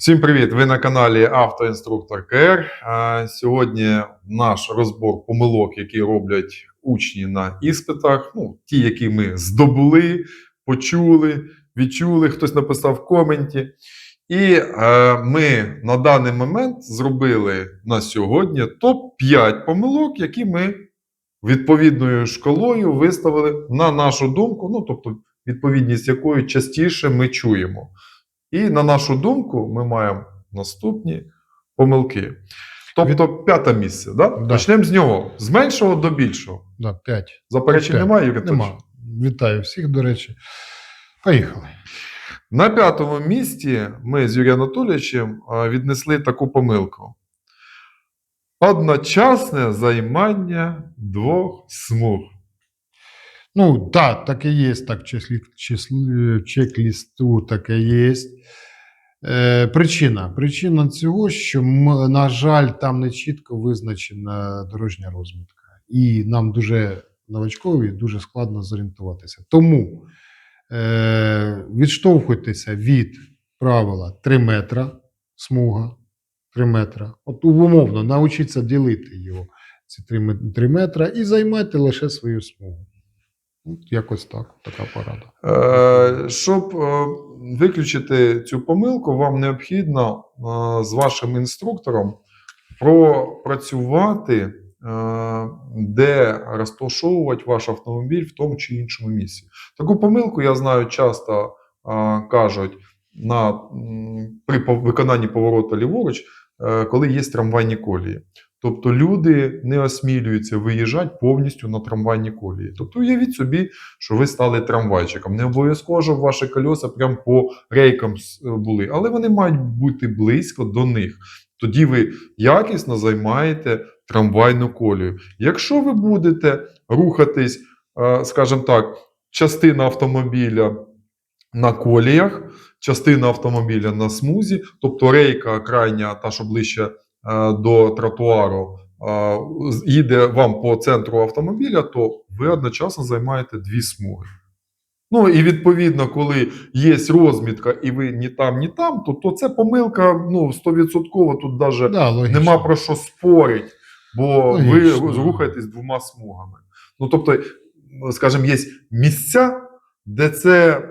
Всім привіт! Ви на каналі Автоінструктор КР. Сьогодні наш розбор помилок, які роблять учні на іспитах. Ну, ті, які ми здобули, почули, відчули, хтось написав в коменті. І е, ми на даний момент зробили на сьогодні топ-5 помилок, які ми відповідною шкалою виставили на нашу думку, ну тобто відповідність якої частіше ми чуємо. І на нашу думку, ми маємо наступні помилки. Тобто, п'яте місце. Да? Да. Почнемо з нього. З меншого до більшого. Да, 5. Заперечень П'ять. немає, Юрій Нема. Анатолійович? Вітаю всіх, до речі. Поїхали. На п'ятому місці ми з Юрієм Анатолійовичем а, віднесли таку помилку. Одночасне займання двох смуг. Ну, так, так і є, так, чек-лісту таке є. Е, причина. Причина цього, що, на жаль, там не чітко визначена дорожня розмітка. І нам дуже новачкові дуже складно зорієнтуватися. Тому е, відштовхуйтеся від правила 3 метра смуга. 3 метра. От умовно, навчіться ділити його, ці 3, мет- 3 метра, і займайте лише свою смугу. Якось так, така порада. Е, щоб е, виключити цю помилку, вам необхідно е, з вашим інструктором пропрацювати, де розташовувати ваш автомобіль в тому чи іншому місці. Таку помилку я знаю часто кажуть на, при виконанні повороту ліворуч, коли є трамвайні колії. Тобто люди не осмілюються виїжджати повністю на трамвайні колії. Тобто уявіть собі, що ви стали трамвайчиком. Не обов'язково, щоб ваші кольоса прям по рейкам були, але вони мають бути близько до них. Тоді ви якісно займаєте трамвайну колію. Якщо ви будете рухатись, е, скажімо так, частина автомобіля на коліях, частина автомобіля на смузі, тобто рейка крайня, та що ближче е, до тротуару, е, їде вам по центру автомобіля, то ви одночасно займаєте дві смуги. Ну і відповідно, коли є розмітка, і ви ні там, ні там, то, то це помилка ну, 100% тут навіть Да, нема про що спорити, бо Логічно. ви рухаєтесь двома смугами. Ну тобто, скажімо, є місця, де це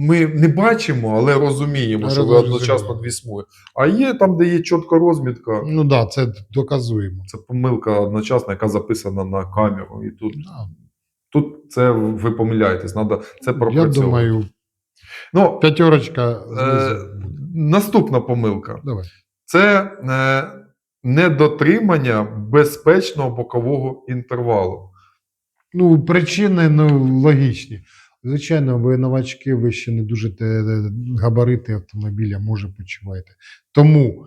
ми не бачимо, але розуміємо, Але що ви одночасно дві смуги. А є там, де є чітка розмітка, Ну так, да, це доказуємо. це помилка одночасна, яка записана на камеру. І тут, Да. тут це ви помиляєтесь, треба це Я пропрацьовувати. думаю, Ну, п'ятерочка е, знизу наступна помилка. Давай. це е, недотримання безпечного бокового інтервалу. Ну, причини ну, логічні. Звичайно, ви новачки, ви ще не дуже те, габарити автомобіля, може, почуваєте. Тому,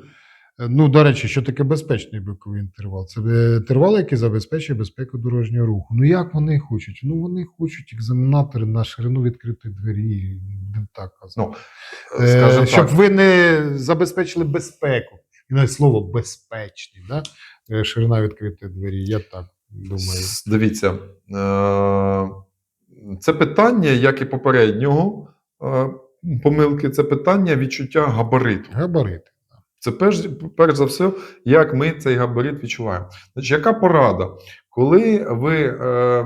е, ну, до речі, що таке безпечний боковий інтервал? Це е, інтервал, який забезпечує безпеку дорожнього руху. Ну, як вони хочуть? Ну, вони хочуть екзаменатори на ширину відкритої двері, так казати. Ну, Е, щоб так, ви не забезпечили безпеку. І навіть слово безпечний, да? Е, ширина відкритої двері, я так думаю. дивіться, е, це питання, як і попереднього е, помилки, це питання відчуття габариту. Габарити. Це перш, перш за все, як ми цей габарит відчуваємо. Значить, яка порада? Коли ви е,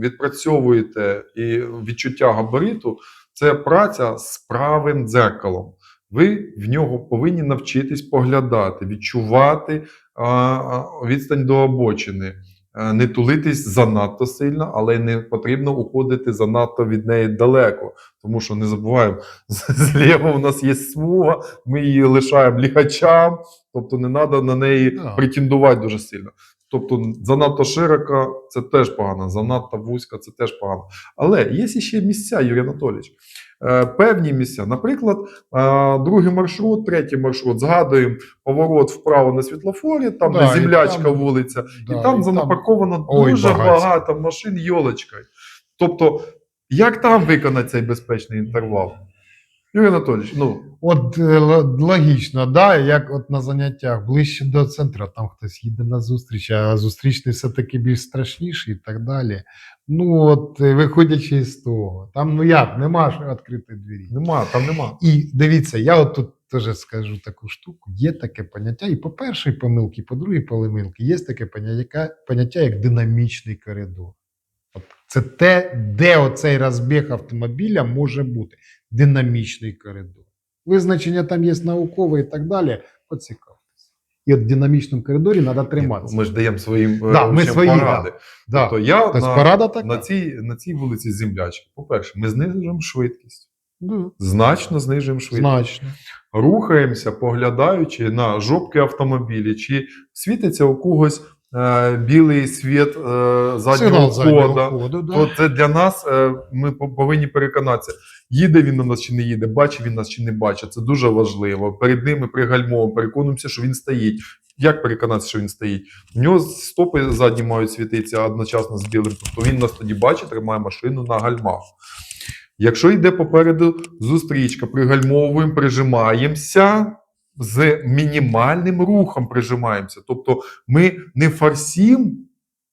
відпрацьовуєте і відчуття габариту, це праця з правим дзеркалом. Ви в нього повинні навчитись поглядати, відчувати а, відстань до обочини, е, не тулитись занадто сильно, але не потрібно уходити занадто від неї далеко. Тому що не забуваємо, зліва у нас є смуга, ми її лишаємо ліхачам, тобто не треба на неї претендувати дуже сильно. Тобто, занадто широка це теж погано, занадто вузька це теж погано. Але є ще місця, Юрій Анатолійович. Е, Певні місця. Наприклад, е, другий маршрут, третій маршрут. Згадуємо поворот вправо на світлофорі, там Да, де землячка там- вулиця, Да, і там занапаковано там... дуже багато. багато машин йолочкою. Тобто, як там виконати цей безпечний інтервал? Юрій Анатолійович, ну От е, логічно, да, як от на заняттях ближче до центру, там хтось їде на зустріч, а зустрічний все-таки більш страшніший і так далі. Ну, от е, виходячи з того, там ну як, нема ж відкритої двері. нема, там нема. І дивіться, я от тут теж скажу таку штуку. Є таке поняття, і по першій помилці, і по другій помилці є таке поняття, поняття як динамічний коридор. Це те, де оцей розбіг автомобіля може бути. Динамічний коридор. Визначення там є наукове і так далі. Поцікавтеся. І от в динамічному коридорі треба триматися. Ми ж даємо своїм Да, е, ми свої, поради. Да. Тобто я Тобто на, порада така. на, цій, на цій вулиці Землячки, по-перше, ми знижуємо швидкість. Да. Значно знижуємо швидкість. Значно. Рухаємося, поглядаючи на жопки автомобілі, чи світиться у когось білий світ е, заднього хода. ходу, да. То це для нас е, ми повинні переконатися, їде він на нас чи не їде, бачить він нас чи не бачить. Це дуже важливо. Перед ними пригальмовуємо, переконуємося, що він стоїть. Як переконатися, що він стоїть? У нього стопи задні мають світитися одночасно з білим. Тобто він нас тоді бачить, тримає машину на гальмах. Якщо йде попереду зустрічка, пригальмовуємо, прижимаємося з мінімальним рухом прижимаємося. Тобто ми не форсім,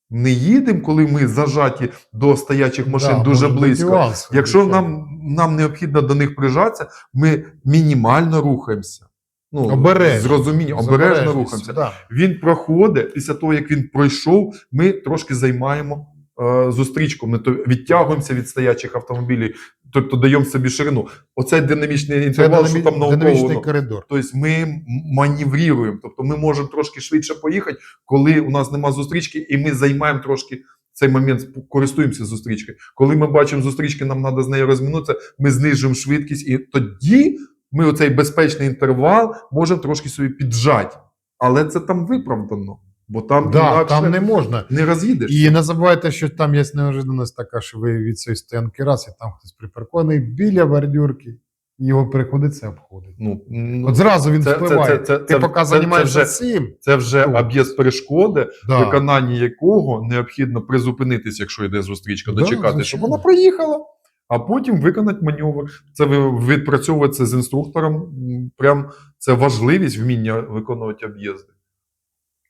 не їдемо, коли ми зажаті до стоячих машин Да, дуже близько. нюанс, Якщо нам, нам необхідно до них прижатися, ми мінімально рухаємося. Ну, Обережно. з розумінням, обережно рухаємося. Да. Він проходить, після того, як він пройшов, ми трошки займаємо е, зустрічку. Ми то відтягуємося від стоячих автомобілів, тобто даємо собі ширину. Оцей динамічний Це інтервал, що динамі- там науково. динамічний коридор. Тобто ми маневруємо, тобто ми можемо трошки швидше поїхати, коли у нас нема зустрічки, і ми займаємо трошки цей момент, користуємося зустрічкою. Коли ми бачимо зустрічки, нам треба з нею розминутися, ми знижуємо швидкість, і тоді ми оцей безпечний інтервал можемо трошки собі піджати. Але це там виправдано, бо там Да, інакше там не... не роз'їдеш. І не забувайте, що там є неожиданність така, що ви від цієї стоянки раз, і там хтось припаркований біля бордюрки, і його приходиться обходити. Ну, ну, От зразу він це- це- впливає. це- це- Ти поки займаєшся це цим, це вже об'їзд перешкоди, да. виконання якого необхідно призупинитися, якщо йде зустрічка, Да, дочекати, щоб вона проїхала, а потім виконати маневр. Це відпрацьовується з інструктором. Прям це важливість вміння виконувати об'їзди.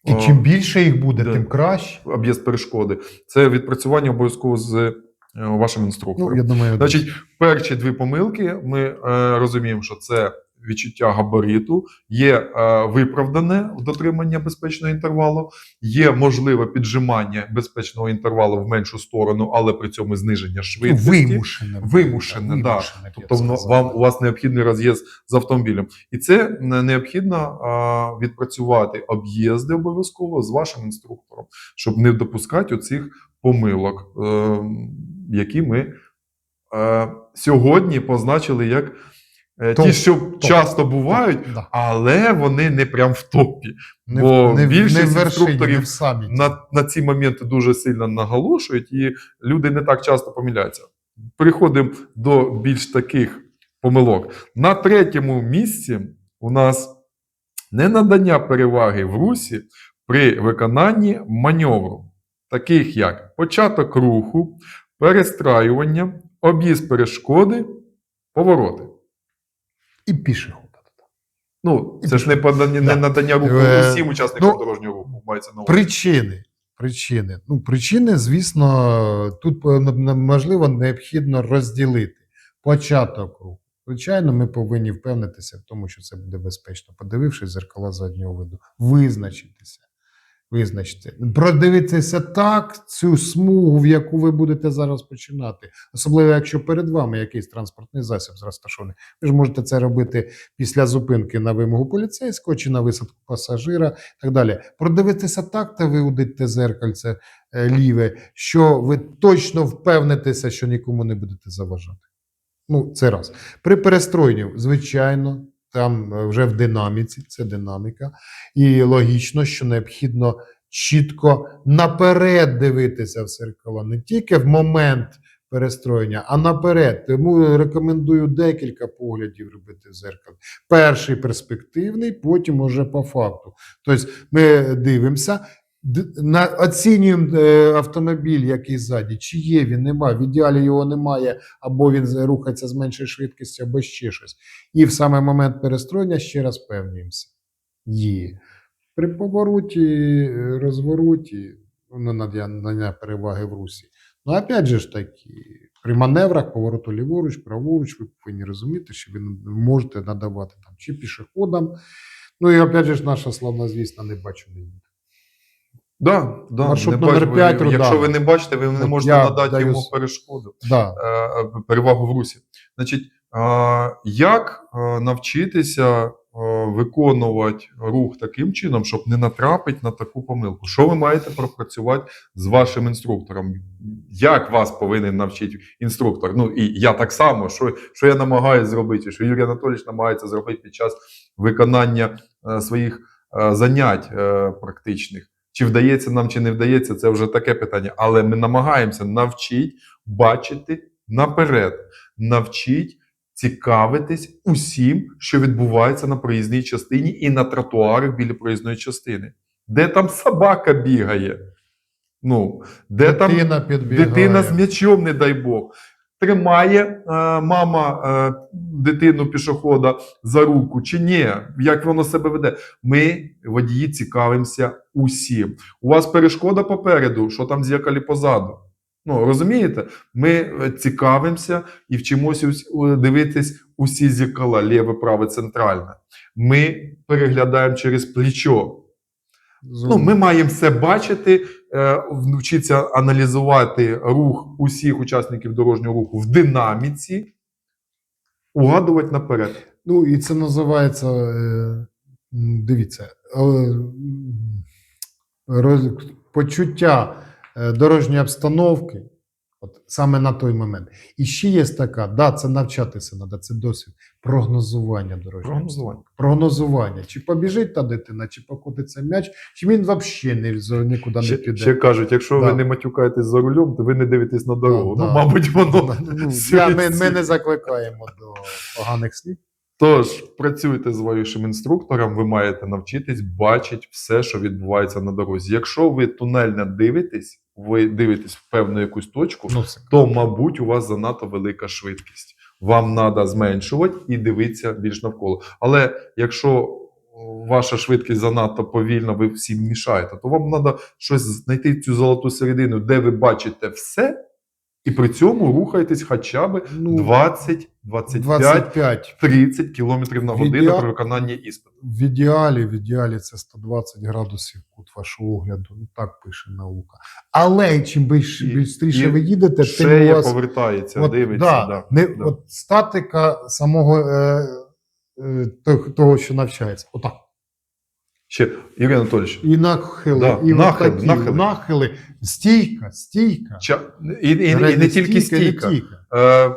І О, чим більше їх буде, де, тим краще. об'їзд перешкоди. Це відпрацювання обов'язково з е, вашим інструктором. Ну, я думаю, Значить, перші дві помилки ми е, розуміємо, що це відчуття габариту, є е, виправдане дотримання безпечного інтервалу, є можливе піджимання безпечного інтервалу в меншу сторону, але при цьому зниження швидкості. вимушене. Вимушене, да. вимушене, Тобто вам у вас необхідний роз'їзд з автомобілем, і це необхідно а, відпрацювати об'їзди обов'язково з вашим інструктором, щоб не допускати оцих помилок, е, які ми е, сьогодні позначили як Топ, ті, що часто бувають, Да. але вони не прям в топі. Не, Бо не, більшість не вершині, інструкторів не в саміті. на, на ці моменти дуже сильно наголошують, і люди не так часто помиляються. Переходимо до більш таких помилок. На третьому місці у нас не надання переваги в русі при виконанні маневру, таких як початок руху, перестраювання, об'їзд перешкоди, повороти. І пішоход. Ну, це ж не, подання, не надання руху Е, усім учасникам ну, дорожнього руху. Мається на увазі. Причини. Причини. Ну, причини, звісно, тут е, можливо необхідно розділити початок руху. Звичайно, ми повинні впевнитися в тому, що це буде безпечно, подивившись зеркала заднього виду, визначитися. Визначити, продивитися так цю смугу, в яку ви будете зараз починати, особливо якщо перед вами якийсь транспортний засіб розташований. Ви ж можете це робити після зупинки на вимогу поліцейського чи на висадку пасажира і так далі. Продивитися так та виудите зеркальце е, ліве, що ви точно впевнитеся, що нікому не будете заважати. Ну, це раз. При перестроєнні, звичайно, там е, вже в динаміці, це динаміка, і логічно, що необхідно чітко наперед дивитися в зеркало, не тільки в момент перестроєння, а наперед. Тому рекомендую декілька поглядів робити в зеркало. Перший перспективний, потім уже по факту. Тобто ми дивимося, на, оцінюємо е, автомобіль, який ззаді, чи є він, нема. В ідеалі його немає, або він рухається з меншою швидкістю, або ще щось. І в саме момент перестроєння ще раз певнюємося. Є. При повороті, е, розвороті, ну, надання переваги в русі. Ну, опять же ж таки, При маневрах повороту ліворуч, праворуч, ви повинні розуміти, що ви можете надавати там чи пішоходам. Ну і опять же ж наша славна звісна не бачу не. Да, да, Маршрут не номер бачу, ви- Якщо ви не бачите, ви не можете надати даю йому перешкоду. Да. е, перевагу в русі. Значить, а, як е, навчитися е, виконувати рух таким чином, щоб не натрапити на таку помилку? Що ви маєте пропрацювати з вашим інструктором? Як вас повинен навчити інструктор? Ну і я так само, що, що я намагаюся зробити, що Юрій Анатолійович намагається зробити під час виконання е, своїх е, занять е, практичних. Чи вдається нам, чи не вдається, це вже таке питання. Але ми намагаємося навчити бачити наперед, навчить цікавитись усім, що відбувається на проїзній частині і на тротуарах біля проїзної частини. Де там собака бігає? Ну, де там підбігає. дитина з м'ячом, не дай Бог. Тримає е, мама е, дитину пішохода за руку чи ні? Як воно себе веде? Ми, водії, цікавимося усім. У вас перешкода попереду, що там зеркалі позаду. Ну, розумієте? Ми е, цікавимося і вчимося дивитись усі зеркала, ліве, праве, центральне. Ми переглядаємо через плечо. Ну, ми маємо все бачити, е, вчитися аналізувати рух усіх учасників дорожнього руху в динаміці, угадувати наперед. Ну, і це називається, е, дивіться, е, роз- почуття дорожньої обстановки, от саме на той момент. І ще є така, да, це навчатися треба, це досвід. Прогнозування дорожнього. Прогнозування. Прогнозування. Чи побіжить та дитина, чи покотиться м'яч, чи він взагалі нікуди не піде. ще кажуть, якщо Да. ви не матюкаєтесь за рулем, то ви не дивитесь на дорогу. Да, ну, да. мабуть, воно. Ну, ми, ми не закликаємо до поганих слів. Тож, працюйте з вашим інструктором, ви маєте навчитись бачити все, що відбувається на дорозі. Якщо ви тунельно дивитесь, ви дивитесь в певну якусь точку, Ну, то, мабуть, у вас занадто велика швидкість. Вам треба зменшувати і дивитися більш навколо. Але якщо ваша швидкість занадто повільна, ви всім мішаєте, то вам треба щось знайти цю золоту середину, де ви бачите все, і при цьому рухаєтесь хоча б ну, 20, 25, 25. 30 км на годину Ідеал- при виконанні іспиту. В ідеалі, в ідеалі це 120 градусів кут вашого огляду. Ну так пише наука. Але чим більш, І- ви їдете, тим у Шея вас повертається, от, дивиться. да, Да, не, да. От статика самого е, е, того, що навчається. Отак. Ще, Юрій Анатолійович, І нахили, Да, і нахили, такі, нахили. нахили. Стійка, стійка. ча... і, і, і, не тільки стійка. Не стійка. Е,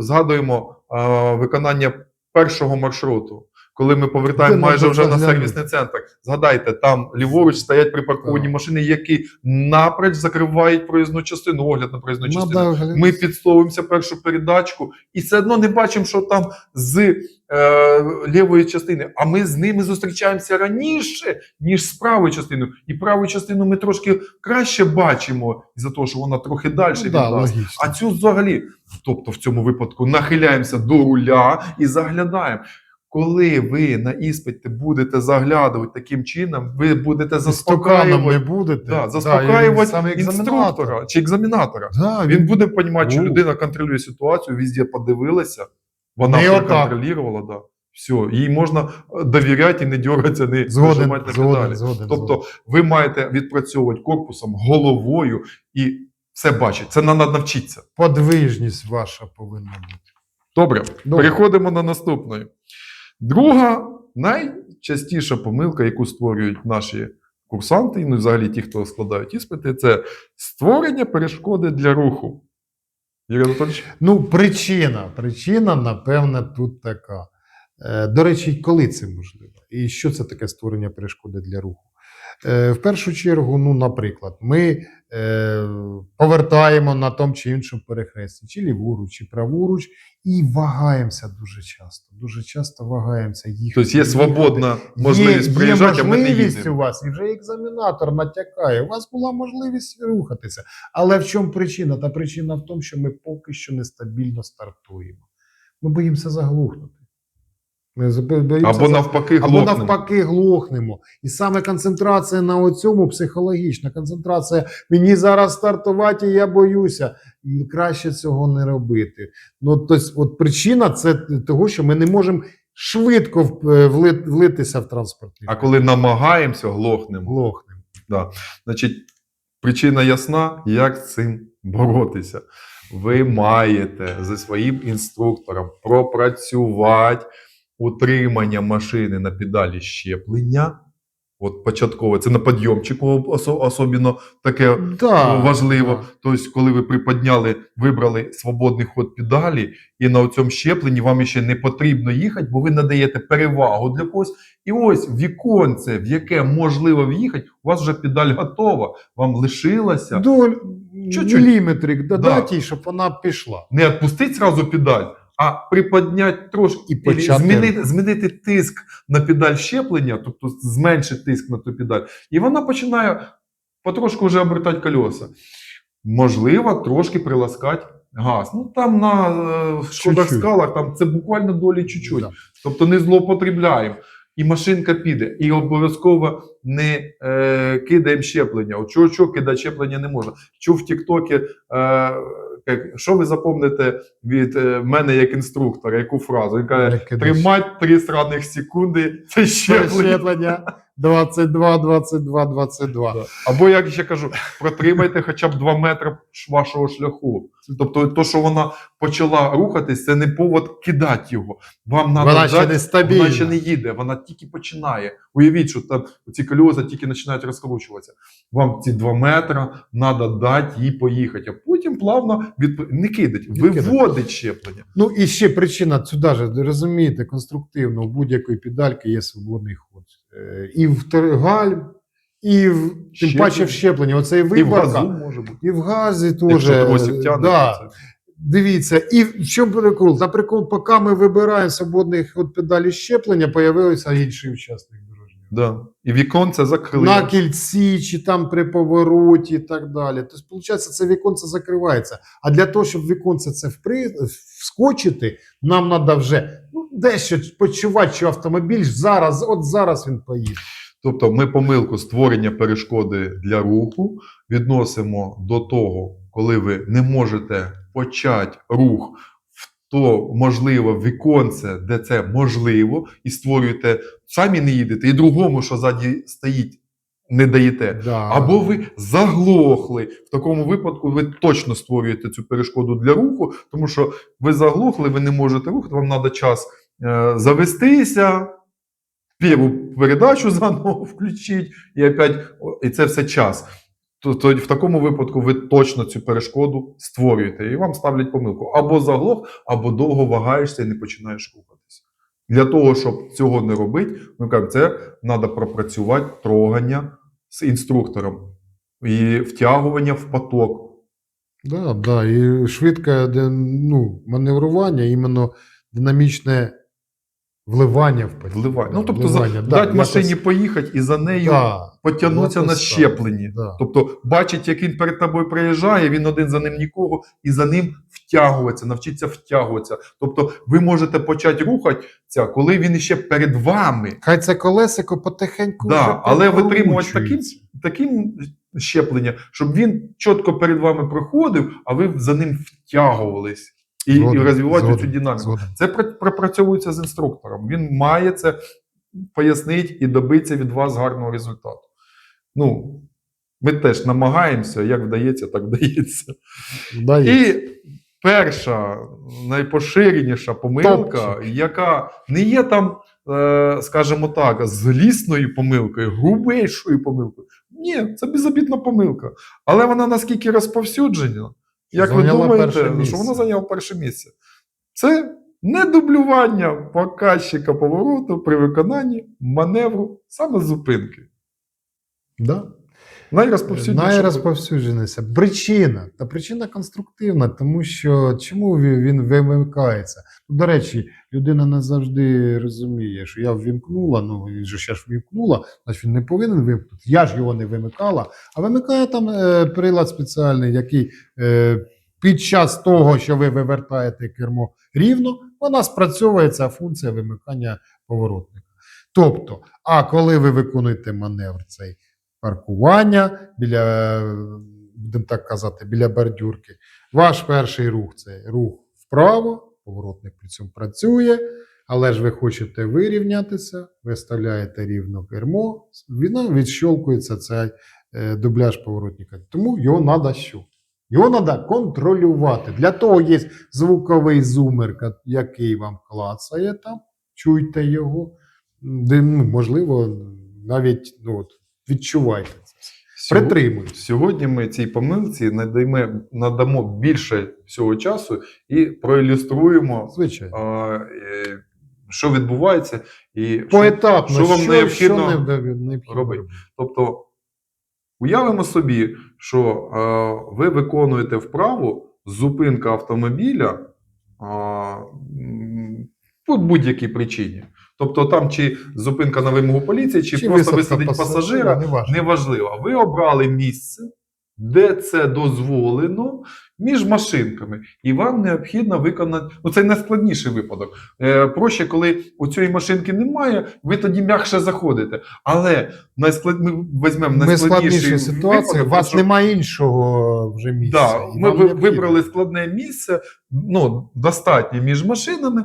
згадуємо е, виконання першого маршруту, коли ми повертаємо Де майже вже на сервісний центр. Згадайте, там ліворуч стоять припарковані Так. машини, які напроч закривають проїзну частину, огляд на проїзну частину. Надо. Ми підсовуємося першу передачку і все одно не бачимо, що там з е, лівої частини. А ми з ними зустрічаємося раніше, ніж з правою частиною. І праву частину ми трошки краще бачимо, із-за того, що вона трохи далі Ну, від да, нас. логічно. А цю взагалі, тобто в цьому випадку, нахиляємося до руля і заглядаємо. Коли ви на іспиті будете заглядувати таким чином, ви будете не будете. да, Да, саме екзаменатор. інструктора чи екзаменатора. Да, Він буде розуміти, що людина контролює ситуацію, везде подивилася, вона контролювала, да. Все, їй можна е, довіряти і не дергатися, не Згоден, нажимати на педалі. згоден, Тобто згоден. ви маєте відпрацьовувати корпусом, головою і все бачити. Це треба навчитися. подвижність ваша повинна бути. Добре, Добре. переходимо на наступної. Друга найчастіша помилка, яку створюють наші курсанти, і ну, взагалі ті, хто складають іспити, це створення перешкоди для руху. Юрій Анатолійович? Ну, причина. Причина, напевне, тут така. Е, До речі, коли це можливо? І що це таке створення перешкоди для руху? Е, В першу чергу, ну, наприклад, ми е, повертаємо на тому чи іншому перехресті, чи ліворуч, чи праворуч, і вагаємося дуже часто. Дуже часто вагаємося їхати. Тобто є свободна можливість є, приїжджати, є а ми не можливість у вас, і вже екзаменатор натякає. У вас була можливість рухатися. Але в чому причина? Та причина в тому, що ми поки що нестабільно стартуємо. Ми боїмося заглухнути. Ми боїмося Або навпаки, або глохнемо. навпаки глохнемо. І саме концентрація на цьому психологічна концентрація. Мені зараз стартувати, і я боюся. І краще цього не робити. Ну, тобто, от причина це того, що ми не можемо швидко е, вли- влитися в транспортний. А коли намагаємося, глохнемо. глохнемо. Значить, причина ясна, як з цим боротися. Ви маєте зі своїм інструктором пропрацювати утримання машини на педалі щеплення. От початково, це на підйомчику осо- особливо таке Да, важливо. да. Тобто, коли ви приподняли, вибрали свободний ход педалі, і на цьому щепленні вам ще не потрібно їхати, бо ви надаєте перевагу для когось. І ось віконце, в яке можливо в'їхати, у вас вже педаль готова. Вам лишилося Доль Чуть-чуть. міліметрик додати, щоб вона пішла. не відпустити зразу педаль, а приподняти трошки І почати. змінити, змінити тиск на педаль щеплення, тобто зменшити тиск на ту педаль, і вона починає потрошку вже обертати колеса. Можливо, трошки приласкати газ. Ну там на е, шкодах скалах там це буквально долі чуть-чуть. Да. Тобто не злоупотребляємо. І машинка піде. І обов'язково не е, кидаємо щеплення. От чого, чого кидати щеплення не можна. Чув в Тіктокі, е, що ви запомните від е, мене як інструктора, яку фразу? Він каже, тримать 3 сраних секунди, це щеплення. Щеплення 22, 22, 22. Да. Або як ще кажу, протримайте хоча б 2 метри вашого шляху. Тобто, то, що вона почала рухатись, це не повод кидати його. Вам надо Вона ще не стабільна. Вона ще не їде, вона тільки починає. Уявіть, що там ці кольоса тільки починають розкручуватися. Вам ці 2 метри треба дати їй поїхати, а потім плавно відп... не кидать, Відкидати. виводить щеплення. Ну і ще причина сюди ж, розумієте, конструктивно, у будь-якої педальки є свободний ход. Е, І в гальм, і в, тим Щеплення. паче в щепленні. Оцей І в газу може бути. І в газі теж. Тягне, да. Дивіться, і в чому прикол? Та прикол, поки ми вибираємо свободний ход педалі щеплення, появився інший учасник дорожнього. Да. І віконце закрили. На кільці чи там при повороті і так далі. Тобто, виходить, це віконце закривається. А для того, щоб віконце це впри... вскочити, нам треба вже ну, дещо почувати, що автомобіль зараз, от зараз він поїде. Тобто ми помилку створення перешкоди для руху відносимо до того, коли ви не можете почати рух в то можливо віконце, де це можливо, і створюєте, самі не їдете, і другому, що ззаді стоїть, не даєте. Да. Або ви заглохли. В такому випадку ви точно створюєте цю перешкоду для руху, тому що ви заглохли, ви не можете рухати, вам треба час е, завестися, перву передачу заново включити, і опять, і це все час. То, то в такому випадку ви точно цю перешкоду створюєте, і вам ставлять помилку. Або заглох, або довго вагаєшся і не починаєш рухатися. Для того, щоб цього не робити, ми кажемо, це треба пропрацювати трогання з інструктором і втягування в поток. Да, да, і швидке ну, маневрування, іменно динамічне вливання в потік. Вливання. Ну, тобто, Вливання, за, да, дати машині якось- поїхати і за нею да, потягнутися на щепленні. Да. Тобто, бачить, як він перед тобою приїжджає, він один за ним нікого, і за ним втягуватися, навчиться втягуватися. Тобто, ви можете почати рухатися, коли він ще перед вами. Хай це колесико потихеньку. Да, вже але витримувати прокручується. Таким щеплення, щоб він чітко перед вами проходив, а ви за ним втягувались і, і розвивати згоден, цю динаміку. згоден. Це пропрацьовується з інструктором. Він має це пояснити і добитися від вас гарного результату. Ну, ми теж намагаємося, як вдається, так вдається. Да, є. І перша найпоширеніша помилка, Топчик. яка не є там, е, скажімо так, злісною помилкою, грубейшою помилкою. Ні, це безобідна помилка. Але вона наскільки розповсюджена, як ви думаєте, що воно зайняло перше місце? Це не дублювання показчика повороту при виконанні маневру саме зупинки. Да. Найрозповсюдженіша. Найрозповсюдженіша. Причина. Та причина конструктивна, тому що чому він вимикається? Ну, До речі, людина не завжди розуміє, що я ввімкнула, ну він же ще ж ввімкнула, значить він не повинен вимкнути. Я ж його не вимикала. А вимикає там е, прилад спеціальний, який е, під час того, що ви вивертаєте кермо рівно, вона спрацьовує ця функція вимикання поворотника. Тобто, а коли ви виконуєте маневр цей паркування біля, будемо так казати, біля бордюрки, ваш перший рух це рух вправо, поворотник при цьому працює, але ж ви хочете вирівнятися, ви ставляєте рівно кермо, воно відщолкується цей е, дубляж поворотника. Тому його треба що? Його треба контролювати. Для того є звуковий зумер, який вам клацає там, чуйте його, ну, можливо, навіть ну, от, відчувайте це. Сьогодні- Сьогодні ми цій помилці надаємо, надамо більше всього часу і проілюструємо, Звичайно. а, е, що відбувається, і що- Поетапно, що вам що, необхідно що не- необхідно робити? Тобто уявимо собі, що е, ви виконуєте вправу зупинка автомобіля е, по будь-якій причині. Тобто там чи зупинка на вимогу поліції, чи, просто висадить пасажира, неважно. неважливо. Ви обрали місце, де це дозволено між машинками, і вам необхідно виконати. Ну, це найскладніший випадок. Е, проще, коли у цієї машинки немає, ви тоді м'якше заходите. Але найсклад... ми візьмемо найскладніший ситуації, у вас що- немає іншого вже місця. Да, ми вибрали складне місце, ну, достатнє між машинами,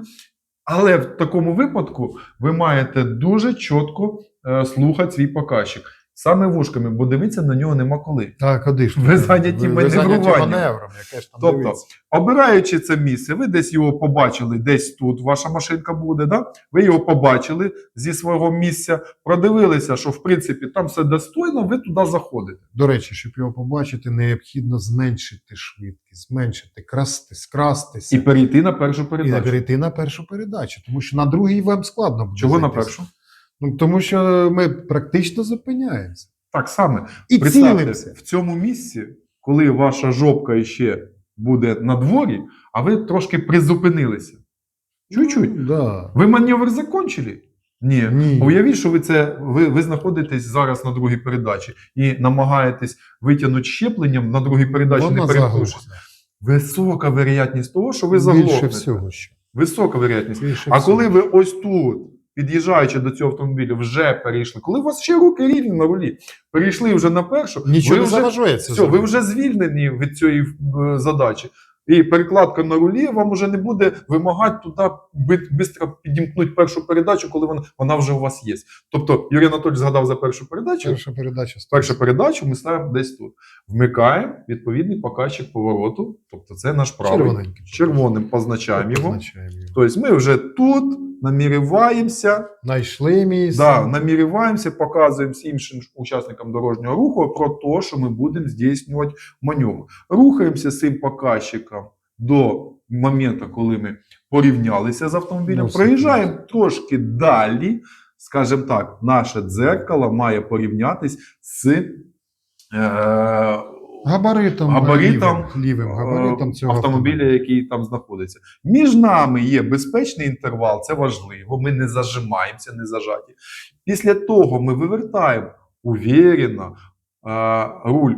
але в такому випадку ви маєте дуже чітко е, слухати свій показчик. Саме вушками, бо дивитися на нього нема коли. Так, куди ж Ви зайняті маневруванням. маневром, яке ж там Тобто. Обираючи це місце, ви десь його побачили, десь тут ваша машинка буде. Да? Ви його побачили зі свого місця, продивилися, що в принципі там все достойно, ви туди заходите. До речі, щоб його побачити, необхідно зменшити швидкість, зменшити, красти, скрастися І перейти на першу і передачу. перейти на першу передачу, тому що на другій вам складно буде. Чого на першу? Ну, тому що ми практично зупиняємося. Так саме. І Представте, цілимося. в цьому місці, коли ваша жопка ще буде на дворі, а ви трошки призупинилися. Чуть-чуть. Ну, да. Ви маневр закончили? Ні. Ні. Уявіть, що ви це ви, ви знаходитесь зараз на другій передачі і намагаєтесь витягнути щепленням на другій передачі, Вона не переглушити. Висока вероятність того, що ви Більше всього що. Висока вероятність. Більше А всього. коли ви ось тут, під'їжджаючи до цього автомобіля, вже перейшли, коли у вас ще руки рівні на рулі, перейшли вже на першу, Нічого ви не вже, все, ви вже звільнені від цієї е, задачі. І перекладка на рулі вам вже не буде вимагати туди швидко підімкнути першу передачу, коли вона, вона вже у вас є. Тобто, Юрій Анатольович згадав за першу передачу. Перша передача. Першу передачу ми ставимо десь тут. Вмикаємо відповідний показчик повороту. Тобто, це наш правий. Червоним позначаємо його. Позначаємо його. Тобто ми вже тут наміряємося, Знайшли місце. да, наміряємося, показуємо іншим учасникам дорожнього руху про те, що ми будемо здійснювати маневр. Рухаємося з цим показчиком до моменту, коли ми порівнялися з автомобілем, Ну, проїжджаємо трошки далі. Скажімо так, наше дзеркало має порівнятись з е, Габаритом, Габаритом, лівим, лівим габаритом цього автомобіля, який там знаходиться. Між нами є безпечний інтервал, це важливо. Ми не зажимаємося, не зажаті. Після того ми вивертаємо уверенно е, руль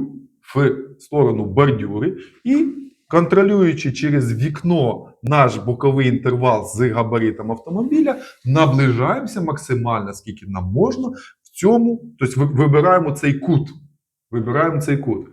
в сторону бордюри і, контролюючи через вікно наш боковий інтервал з габаритом автомобіля, наближаємося максимально, скільки нам можна в цьому, тобто ви- вибираємо цей кут. Вибираємо цей кут.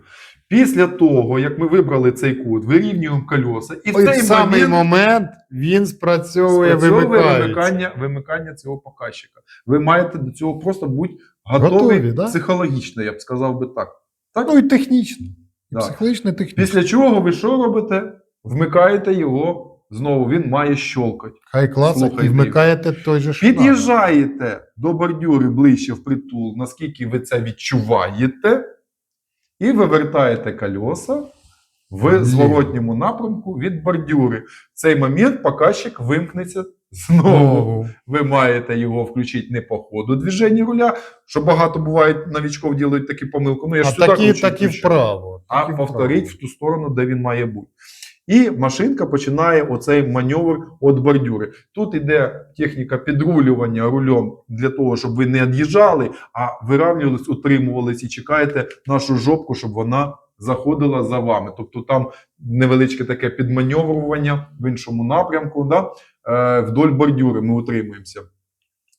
Після того, як ми вибрали цей кут, вирівнюємо кольоса, і в Ой, в цей самий момент момент він спрацьовує, спрацьовує вимикається. вимикання, вимикання цього показчика. Ви маєте до цього просто бути готові, Готові, да? психологічно, я б сказав би так. так? Ну і технічно. Да. Психологічно, і технічно. Після чого ви що робите? Вмикаєте його знову, він має щолкати. Хай клацать і Слухайте. вмикаєте той же шнур. Під'їжджаєте до бордюри ближче в притул, наскільки ви це відчуваєте, і вивертаєте кольоса в зворотньому напрямку від бордюри. В цей момент показчик вимкнеться знову. Ви маєте його включити не по ходу движення руля, що багато буває, новічков ділають такі помилки. Ну, я ж А сюди такі, такі вправо. а повторіть вправо. в ту сторону, де він має бути. І машинка починає оцей маневр від бордюри. Тут іде техніка підрулювання рулем для того, щоб ви не від'їжджали, а виравнювались, утримувались і чекаєте нашу жопку, щоб вона заходила за вами. Тобто там невеличке таке підманеврування в іншому напрямку. Да? е, вдоль бордюри ми утримуємося.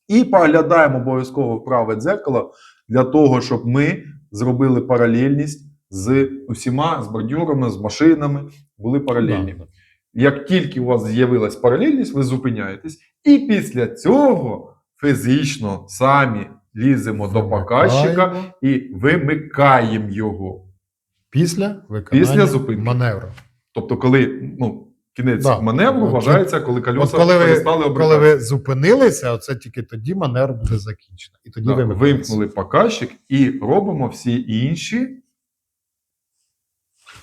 І поглядаємо обов'язково в праве дзеркало для того, щоб ми зробили паралельність з усіма, з бордюрами, з машинами, були паралельні. Да. Як тільки у вас з'явилась паралельність, ви зупиняєтесь, і після цього фізично самі ліземо до показчика і вимикаємо його. Після виконання Після зупинки. маневру. Тобто, коли ну, кінець Да. маневру вважається, коли От колеса коли ви, коли ви зупинилися, оце тільки тоді маневр буде закінчено. І тоді Да, вимикається. вимкнули показчик і робимо всі інші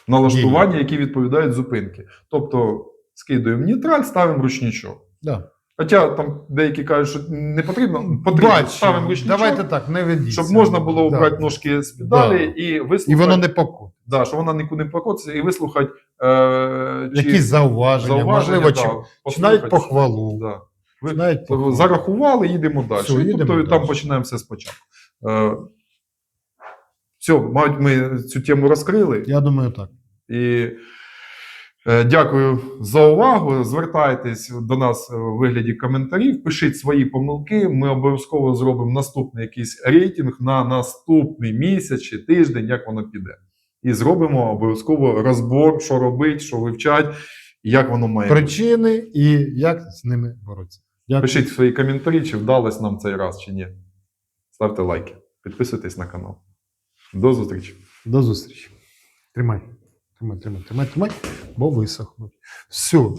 налаштування, які відповідають зупинки. Тобто скидуємо нейтраль, ставимо ручничок. Да. Хоча там деякі кажуть, що не потрібно, потрібно Бачу, ставимо ручничок, давайте так, не ведіться. щоб можна було Да. обрати ножки з педалі Да. і І вислухати, воно не покутить. да, щоб вона нікуди не покотиться, і вислухати е, чи Якісь зауваження, можливо, да, чи, чи послухати, навіть похвалу. Да. Ви навіть похвалу. зарахували, їдемо далі. Все, І їдемо тобто далі. там починаємо все спочатку. Е, все, мабуть, ми цю тему розкрили. Я думаю, так. І е, дякую за увагу. Звертайтесь до нас у вигляді коментарів, пишіть свої помилки. Ми обов'язково зробимо наступний якийсь рейтинг на наступний місяць чи тиждень, як воно піде. І зробимо обов'язково розбор, що робить, що вивчать, і як воно має бути. Причини і як з ними боротися. Дякую. Пишіть свої коментарі, чи вдалось нам цей раз, чи ні. Ставте лайки, підписуйтесь на канал. До зустрічі! До зустрічі. Тримай. Тримай, тримай, тримай, тримай, бо висохнуть. Все.